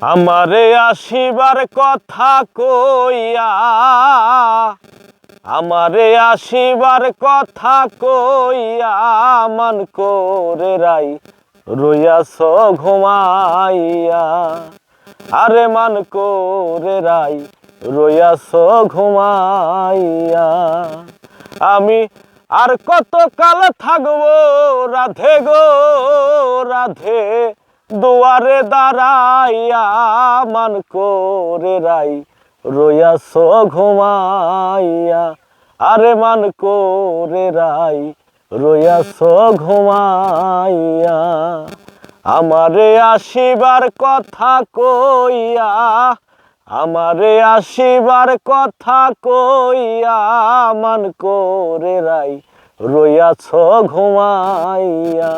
আমারে আসিবার কথা কইয়া, আমারে আসিবার কথা কইয়া মান করে রাই রইয়াছ ঘুমাইয়া। আরে মান করে রাই রইয়াছ ঘুমাইয়া। আমি আর কত কাল থাকব রাধে গো, রাধে দুয়ারে দাঁড়াইয়া মান করে রাই, রইয়াছ ঘুমাইয়া। আরে মান করে রাই, রইয়াছ ঘুমাইয়া। আমারে আসিবার কথা কইয়া, আমারে আসিবার কথা কইয়া মান করে রাই, রইয়াছ ঘুমাইয়া।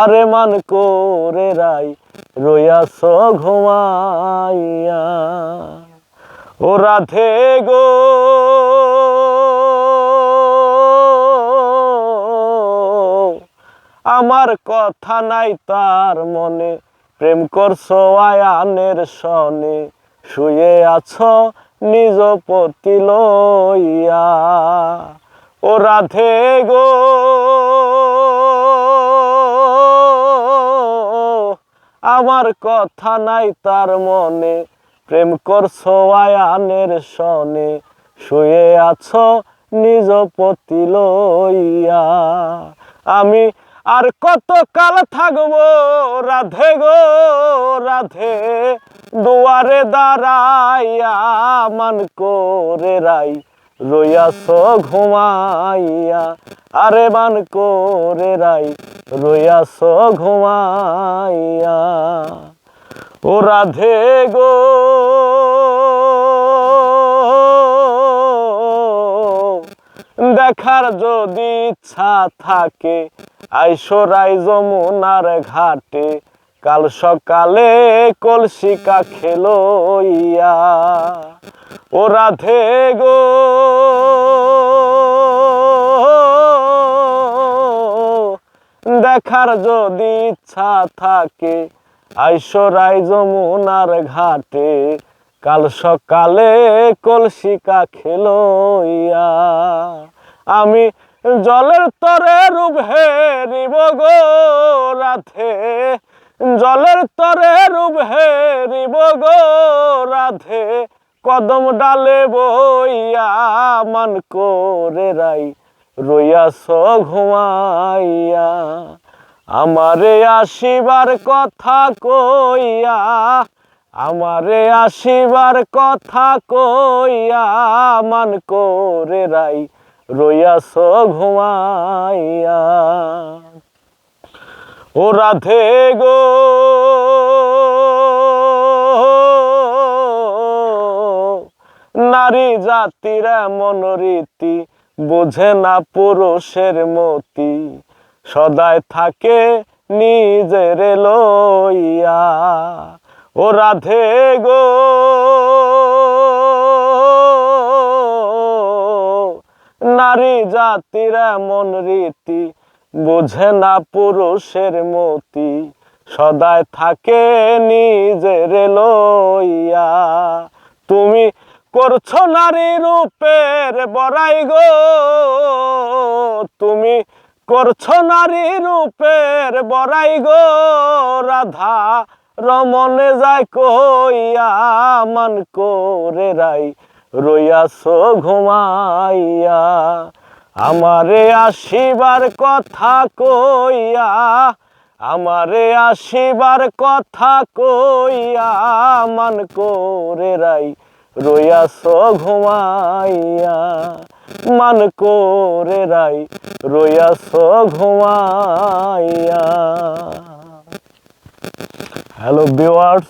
আরে মান করে রাই, রইয়াছ ঘুমাইয়া। ও রাধে গো। আমার কথা নাই তার মনে, প্রেম করছ আয়ানের সনে। শুয়ে আছো নিজ পতি লইয়া। ও রাধে গো। আমার কথা নাই তার মনে। প্রেম করছ আয়ানের সনে। শুয়ে আছো নিজ পতি লইয়া। আমি আর কত কাল থাকব? রাধে গো, রাধে। দুয়ারে দাঁড়াইয়া মান করে রাই। রইয়াছ ঘুমাইয়া। আরে মান করে রাই। রইয়াছ ঘুমাইয়া। ও রাধে গো। দেখার যদি ইচ্ছা থাকে আইসরাই যমুনার ঘাটে। কাল সকালে কলসিকা খেলইয়া ও রাধে গো। দেখার যদি ইচ্ছা থাকে আইসরাই যমুনার ঘাটে, কাল সকালে কলসিকা খেলইয়া আমি জলের তরে রূপ হেরিব গো রাধে, জলের তরে রূপ হেরিব গো রাধে, কদম ডালে বইয়া মান করে রাই, রইয়াছ ঘুমাইয়া। আমারে আসিবার কথা কইয়া, আমারে আসিবার কথা কইয়া মান করে রাই রইয়াছ ঘুমাইয়া। ও রাধে গো। নারী জাতির এমন রীতি, বোঝে না পুরুষের মতি। সদায় থাকে নিজের লইয়া। ও রাধে গো। নারী জাতির এমন রীতি বোঝে না পুরুষের মতি। সদায় থাকে নিজের লইয়া। তুমি করছ নারী রূপের বড়াই গো। তুমি করছ নারী রূপের বড়াই গো রাধা রমনে যায় কইয়া মান করে রাই, রইয়াছ ঘুমাইয়া। আমারে আসিবার কথা কইয়া, আমারে আসিবার কথা কইয়া মান করে রাই রইয়াছ ঘুমাইয়া মান করে রাই রইয়াস ঘুমাইয়া। Hello viewers